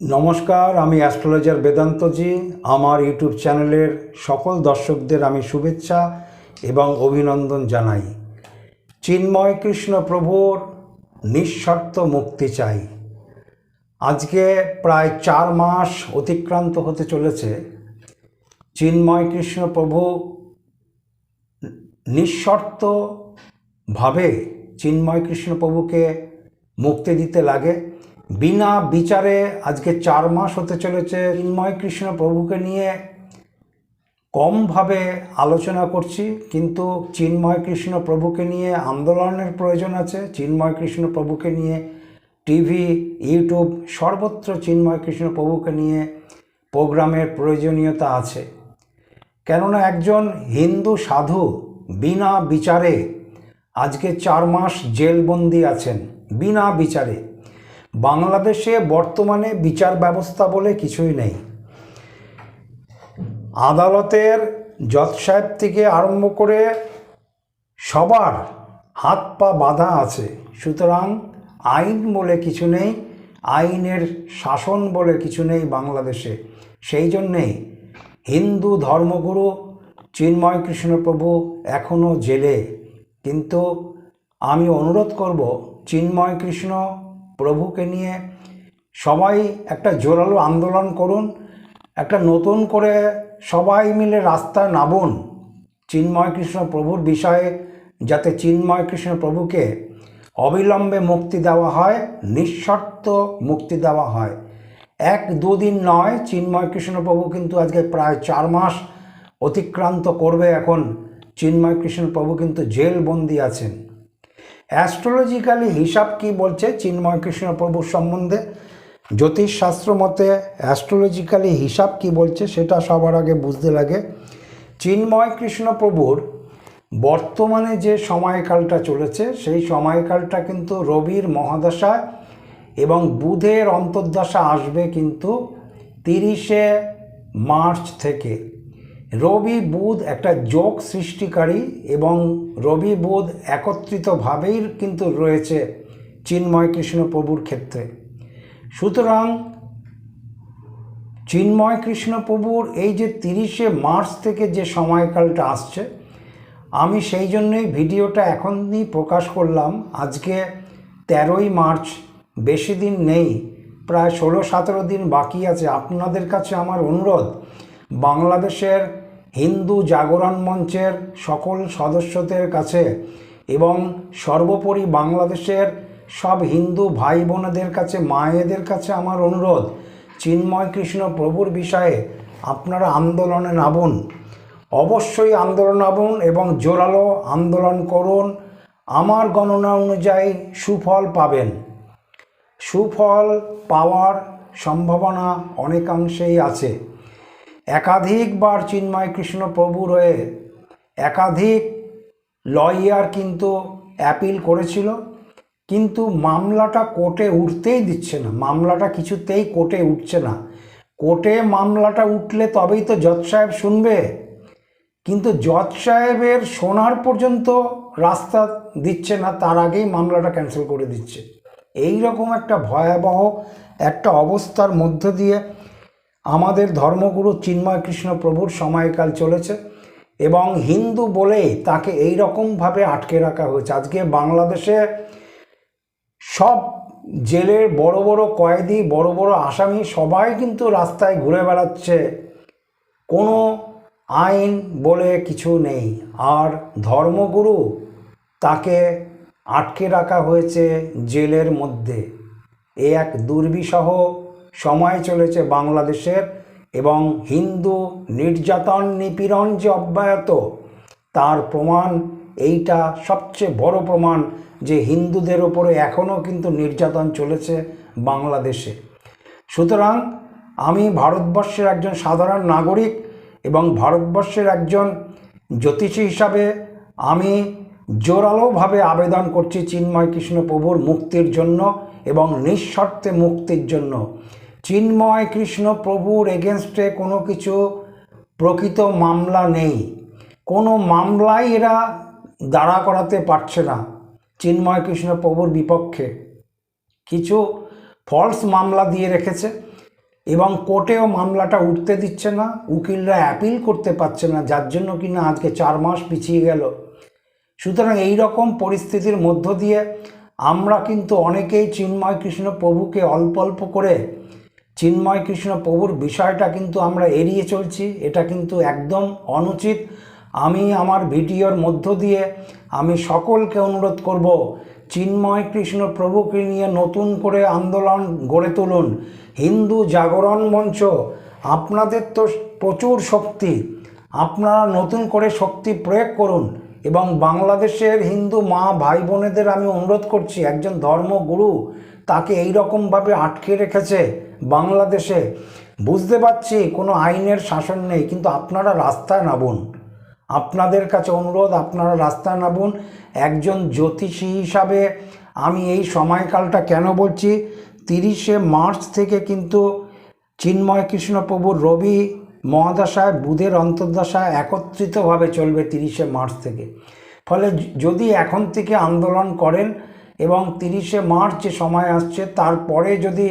নমস্কার, আমি অ্যাস্ট্রোলজার বেদান্তজি। আমার ইউটিউব চ্যানেলের সকল দর্শকদের আমি শুভেচ্ছা এবং অভিনন্দন জানাই। চিন্ময় কৃষ্ণ প্রভুর নিঃশর্ত মুক্তি চাই। আজকে প্রায় চার মাস অতিক্রান্ত হতে চলেছে। চিন্ময় কৃষ্ণ প্রভু নিঃশর্তভাবে চিন্ময় কৃষ্ণ প্রভুকে মুক্তি দিতে লাগে। বিনা বিচারে আজকে চার মাস হতে চলেছে চিন্ময় কৃষ্ণ প্রভুকে নিয়ে। কমভাবে আলোচনা করছি, কিন্তু চিন্ময় কৃষ্ণ প্রভুকে নিয়ে আন্দোলনের প্রয়োজন আছে। চিন্ময় কৃষ্ণ প্রভুকে নিয়ে টিভি, ইউটিউব, সর্বত্র চিন্ময় কৃষ্ণ প্রভুকে নিয়ে প্রোগ্রামের প্রয়োজনীয়তা আছে। কেননা একজন হিন্দু সাধু বিনা বিচারে আজকে চার মাস জেলবন্দি আছেন, বিনা বিচারে। বাংলাদেশে বর্তমানে বিচার ব্যবস্থা বলে কিছুই নেই। আদালতের জজ সাহেব থেকে আরম্ভ করে সবার হাত পা বাঁধা আছে। সুতরাং আইন বলে কিছু নেই, আইনের শাসন বলে কিছু নেই বাংলাদেশে। সেই জন্যেই হিন্দু ধর্মগুরু চিন্ময় কৃষ্ণপ্রভু এখনও জেলে। কিন্তু আমি অনুরোধ করব, চিন্ময় কৃষ্ণ প্রভুকে নিয়ে সবাই একটা জোরালো আন্দোলন করুন, একটা নতুন করে সবাই মিলে রাস্তায় নামুন। চিন্ময় কৃষ্ণ প্রভুর বিষয়ে যাতে চিন্ময় কৃষ্ণ প্রভুকে অবিলম্বে মুক্তি দেওয়া হয়, নিঃশর্ত মুক্তি দেওয়া হয়। এক দুদিন নয়, চিন্ময় কৃষ্ণ প্রভু কিন্তু আজকে প্রায় চার মাস অতিক্রান্ত করবে এখন। চিন্ময় কৃষ্ণ প্রভু কিন্তু জেলবন্দি আছেন। অ্যাস্ট্রোলজিক্যালি হিসাব কি বলছে? চিন্ময় কৃষ্ণ প্রভুর সম্বন্ধে। জ্যোতিষশাস্ত্র মতে অ্যাস্ট্রোলজিক্যালি হিসাব কি বলছে সেটা সবার আগে বুঝতে লাগে। চিন্ময় কৃষ্ণ প্রভুর বর্তমানে যে সময়কালটা চলেছে, সেই সময়কালটা কিন্তু রবির মহাদশায় এবং বুধের অন্তর্দশা আসবে কিন্তু তিরিশে মার্চ থেকে। রবি বুধ একটা যোগ সৃষ্টিকারী এবং রবি বুধ একত্রিতভাবেই কিন্তু রয়েছে চিন্ময় কৃষ্ণ প্রভুর ক্ষেত্রে। সুতরাং চিন্ময় কৃষ্ণ প্রভুর এই যে তিরিশে মার্চ থেকে যে সময়কালটা আসছে, আমি সেই জন্যই ভিডিওটা এখনই প্রকাশ করলাম। আজকে তেরোই মার্চ, বেশি দিন নেই, প্রায় ষোলো সতেরো দিন বাকি আছে। আপনাদের কাছে আমার অনুরোধ, বাংলাদেশের হিন্দু জাগরণ মঞ্চের সকল সদস্যদের কাছে এবং সর্বোপরি বাংলাদেশের সব হিন্দু ভাই বোনেদের কাছে, মায়েদের কাছে আমার অনুরোধ, চিন্ময় কৃষ্ণ প্রভুর বিষয়ে আপনারা আন্দোলনে নামুন। অবশ্যই আন্দোলন নামুন এবং জোরালো আন্দোলন করুন। আমার গণনা অনুযায়ী সুফল পাবেন। সুফল পাওয়ার সম্ভাবনা অনেকাংশেই আছে। একাধিকবার চিন্ময় কৃষ্ণ প্রভুর হয়ে একাধিক লয়ার কিন্তু অ্যাপিল করেছিল, কিন্তু মামলাটা কোর্টে উঠতেই দিচ্ছে না। মামলাটা কিছুতেই কোর্টে উঠছে না। কোর্টে মামলাটা উঠলে তবেই তো জজ সাহেব শুনবে। কিন্তু জজ সাহেবের শোনার পর্যন্ত রাস্তা দিচ্ছে না, তার আগেই মামলাটা ক্যান্সেল করে দিচ্ছে। এই রকম একটা ভয়াবহ একটা অবস্থার মধ্য দিয়ে আমাদের ধর্মগুরু চিন্ময় কৃষ্ণ প্রভুর সময়কাল চলেছে এবং হিন্দু বলেই তাকে এই রকমভাবে আটকে রাখা হয়েছে। আজকে বাংলাদেশে সব জেলের বড় বড় কয়েদি, বড় বড় আসামি সবাই কিন্তু রাস্তায় ঘুরে বেড়াচ্ছে। কোনো আইন বলে কিছু নেই। আর ধর্মগুরু তাকে আটকে রাখা হয়েছে জেলের মধ্যে। এ এক দুর্বিষহ সময় চলেছে বাংলাদেশের এবং হিন্দু নির্যাতন নিপীড়ন যে অব্যাহত, তার প্রমাণ, এইটা সবচেয়ে বড় প্রমাণ যে হিন্দুদের ওপরে এখনও কিন্তু নির্যাতন চলেছে বাংলাদেশে। সুতরাং আমি ভারতবর্ষের একজন সাধারণ নাগরিক এবং ভারতবর্ষের একজন জ্যোতিষী হিসাবে আমি জোরালোভাবে আবেদন করছি চিন্ময় কৃষ্ণ প্রভুর মুক্তির জন্য এবং নিঃশর্তে মুক্তির জন্য। চিন্ময় কৃষ্ণ প্রভুর এগেনস্টে কোনো কিছু প্রকৃত মামলা নেই। কোনো মামলাই এরা দাঁড়া করাতে পারছে না চিন্ময় কৃষ্ণ প্রভুর বিপক্ষে। কিছু ফলস মামলা দিয়ে রেখেছে এবং কোর্টেও মামলাটা উঠতে দিচ্ছে না, উকিলরা অ্যাপিল করতে পারছে না, যার জন্য কিনা আজকে চার মাস পিছিয়ে গেল। সুতরাং এই রকম পরিস্থিতির মধ্য দিয়ে আমরা কিন্তু অনেকেই চিন্ময় কৃষ্ণ প্রভুকে অল্প অল্প করে চিন্ময় কৃষ্ণ প্রভুর বিষয়টা কিন্তু আমরা এড়িয়ে চলছি, এটা কিন্তু একদম অনুচিত। আমি আমার ভিডিওর মধ্য দিয়ে আমি সকলকে অনুরোধ করব, চিন্ময় কৃষ্ণ প্রভুকে নিয়ে নতুন করে আন্দোলন গড়ে তুলুন। হিন্দু জাগরণ মঞ্চ, আপনাদের তো প্রচুর শক্তি। আপনারা নতুন করে শক্তি প্রয়োগ করুন এবং বাংলাদেশের হিন্দু মা ভাই বোনেদের আমি অনুরোধ করছি, একজন ধর্মগুরু তাকে এই রকমভাবে আটকে রেখেছে বাংলাদেশে। বুঝতে পারছি কোনো আইনের শাসন নেই, কিন্তু আপনারা রাস্তায় নামুন। আপনাদের কাছে অনুরোধ, আপনারা রাস্তায় নামুন। একজন জ্যোতিষী হিসাবে আমি এই সময়কালটা কেন বলছি? তিরিশে মার্চ থেকে কিন্তু চিন্ময় কৃষ্ণ প্রভুর রবি মহাদশায় বুধের অন্তর্দশায় একত্রিতভাবে চলবে তিরিশে মার্চ থেকে। ফলে যদি এখন থেকে আন্দোলন করেন এবং তিরিশে মার্চ যে সময় আসছে তারপরে যদি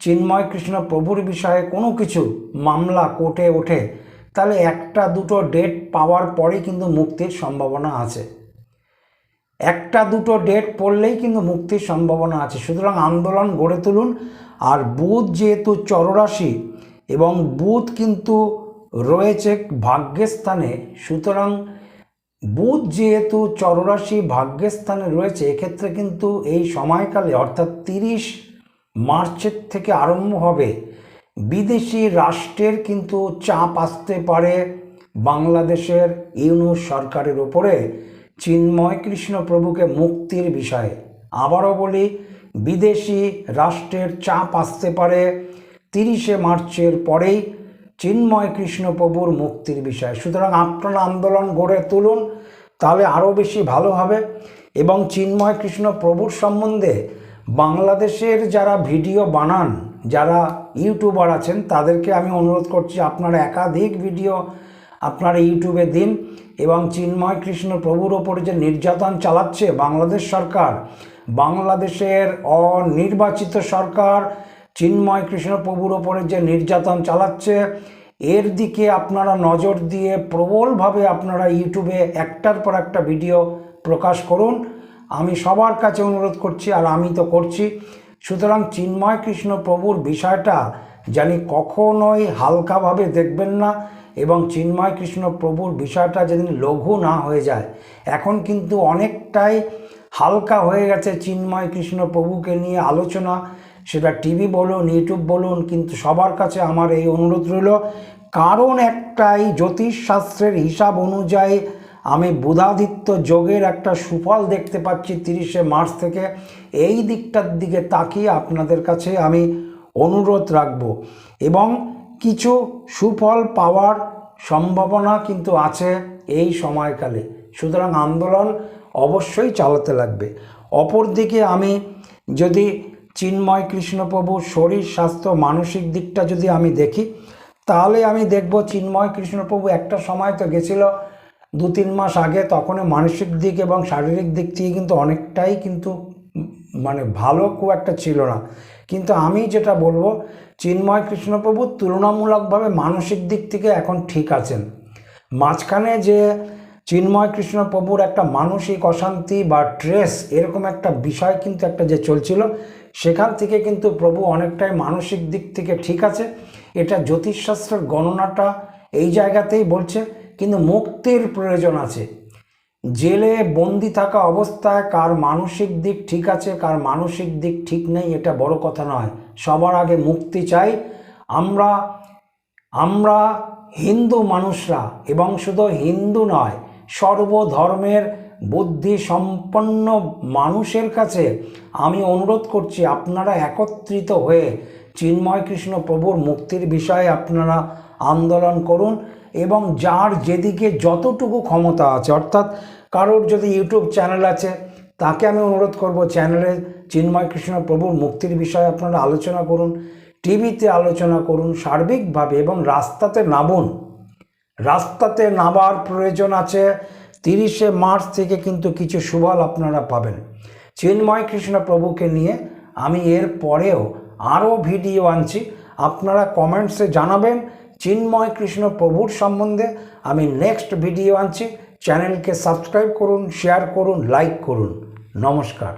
চিন্ময় কৃষ্ণ প্রভুর বিষয়ে কোনো কিছু মামলা কোর্টে ওঠে, তাহলে একটা দুটো ডেট পাওয়ার পরে কিন্তু মুক্তির সম্ভাবনা আছে। একটা দুটো ডেট পড়লেই কিন্তু মুক্তির সম্ভাবনা আছে। সুতরাং আন্দোলন গড়ে তুলুন। আর বুধ যেহেতু চররাশি এবং বুধ কিন্তু রয়েছে ভাগ্যস্থানে, সুতরাং বুধ যেহেতু চররাশি ভাগ্যস্থানে রয়েছে, এক্ষেত্রে কিন্তু এই সময়কালে, অর্থাৎ তিরিশ মার্চের থেকে আরম্ভ হবে, বিদেশি রাষ্ট্রের কিন্তু চাপ আসতে পারে। বাংলাদেশের ইউনুস সরকারের ওপরে চিন্ময় কৃষ্ণ প্রভুকে মুক্তির বিষয়ে আবারও বলি, বিদেশি রাষ্ট্রের চাপ আসতে পারে। তিরিশে মার্চের পরেই চিন্ময় কৃষ্ণপ্রভুর মুক্তির বিষয়। সুতরাং আপনারা আন্দোলন গড়ে তুলুন, তাহলে আরও বেশি ভালো হবে। এবং চিন্ময় কৃষ্ণ প্রভুর সম্বন্ধে বাংলাদেশের যারা ভিডিও বানান, যারা ইউটিউবার আছেন, তাদেরকে আমি অনুরোধ করছি, আপনারা একাধিক ভিডিও আপনারা ইউটিউবে দিন। এবং চিন্ময় কৃষ্ণ প্রভুর ওপরে যে নির্যাতন চালাচ্ছে বাংলাদেশ সরকার, বাংলাদেশের অনির্বাচিত সরকার চিন্ময় কৃষ্ণ প্রভুর ওপরে যে নির্যাতন চালাচ্ছে, এর দিকে আপনারা নজর দিয়ে প্রবলভাবে আপনারা ইউটিউবে একটার পর একটা ভিডিও প্রকাশ করুন। আমি সবার কাছে অনুরোধ করছি আর আমি তো করছি। সুতরাং চিন্ময় কৃষ্ণ প্রভুর বিষয়টা জানি কখনোই হালকাভাবে দেখবেন না এবং চিন্ময় কৃষ্ণ প্রভুর বিষয়টা যেদিন লঘু না হয়ে যায়, এখন কিন্তু অনেকটাই হালকা হয়ে গেছে চিন্ময় কৃষ্ণ প্রভুকে নিয়ে আলোচনা। সেটা টিভি বলুন, ইউটিউব বলুন, কিন্তু সবার কাছে আমার এই অনুরোধ রইল, কারণ একটাই জ্যোতিষশাস্ত্রের হিসাব অনুযায়ী আমি বুধাদিত্য যোগের একটা সুফল দেখতে পাচ্ছি তিরিশে মার্চ থেকে। এই দিকটার দিকে তাকিয়ে আপনাদের কাছে আমি অনুরোধ রাখব। এবং কিছু সুফল পাওয়ার সম্ভাবনা কিন্তু আছে এই সময়কালে। সুতরাং আন্দোলন অবশ্যই চালাতে লাগবে। অপরদিকে আমি যদি চিন্ময় কৃষ্ণপ্রভু শরীর স্বাস্থ্য মানসিক দিকটা যদি আমি দেখি, তাহলে আমি দেখব চিন্ময় কৃষ্ণপ্রভু একটা সময় তো গেছিল, দু তিন মাস আগে তখন মানসিক দিক এবং শারীরিক দিক থেকে কিন্তু অনেকটাই কিন্তু মানে ভালো খুব একটা ছিল না। কিন্তু আমি যেটা বলব, চিন্ময় কৃষ্ণপ্রভু তুলনামূলকভাবে মানসিক দিক থেকে এখন ঠিক আছেন। মাঝখানে যে চিন্ময় কৃষ্ণপ্রভুর একটা মানসিক অশান্তি বা ট্রেস এরকম একটা বিষয় কিন্তু একটা যে চলছিল সেখান থেকে কিন্তু প্রভু অনেকটাই মানসিক দিক থেকে ঠিক আছে। এটা জ্যোতিষশাস্ত্রের গণনাটা এই জায়গাতেই বলছে, কিন্তু মুক্তির প্রয়োজন আছে। জেলে বন্দি থাকা অবস্থায় কার মানসিক দিক ঠিক আছে, কার মানসিক দিক ঠিক নেই, এটা বড় কথা নয়। সবার আগে মুক্তি চাই। আমরা আমরা হিন্দু মানুষরা, এবং শুধু হিন্দু নয়, সর্বধর্মের বুদ্ধি সম্পন্ন মানুষের কাছে আমি অনুরোধ করছি, আপনারা একত্রিত হয়ে চিন্ময় কৃষ্ণ প্রভুর মুক্তির বিষয়ে আপনারা আন্দোলন করুন এবং যার যেদিকে যতটুকু ক্ষমতা আছে, অর্থাৎ কারোর যদি ইউটিউব চ্যানেল আছে, তাকে আমি অনুরোধ করব চ্যানেলে চিন্ময় কৃষ্ণ প্রভুর মুক্তির বিষয়ে আপনারা আলোচনা করুন, টিভিতে আলোচনা করুন, সার্বিকভাবে এবং রাস্তাতে নামুন। রাস্তাতে নামার প্রয়োজন আছে তিরিশে মার্চ থেকে কিন্তু কিছু সুবল আপনারা পাবেন। চিন্ময় কৃষ্ণ প্রভুকে নিয়ে আমি এর পরেও আরও ভিডিও আনছি। আপনারা কমেন্টসে জানাবেন চিন্ময় কৃষ্ণ প্রভুর সম্বন্ধে। আমি নেক্সট ভিডিও আনছি। চ্যানেলকে সাবস্ক্রাইব করুন, শেয়ার করুন, লাইক করুন। নমস্কার।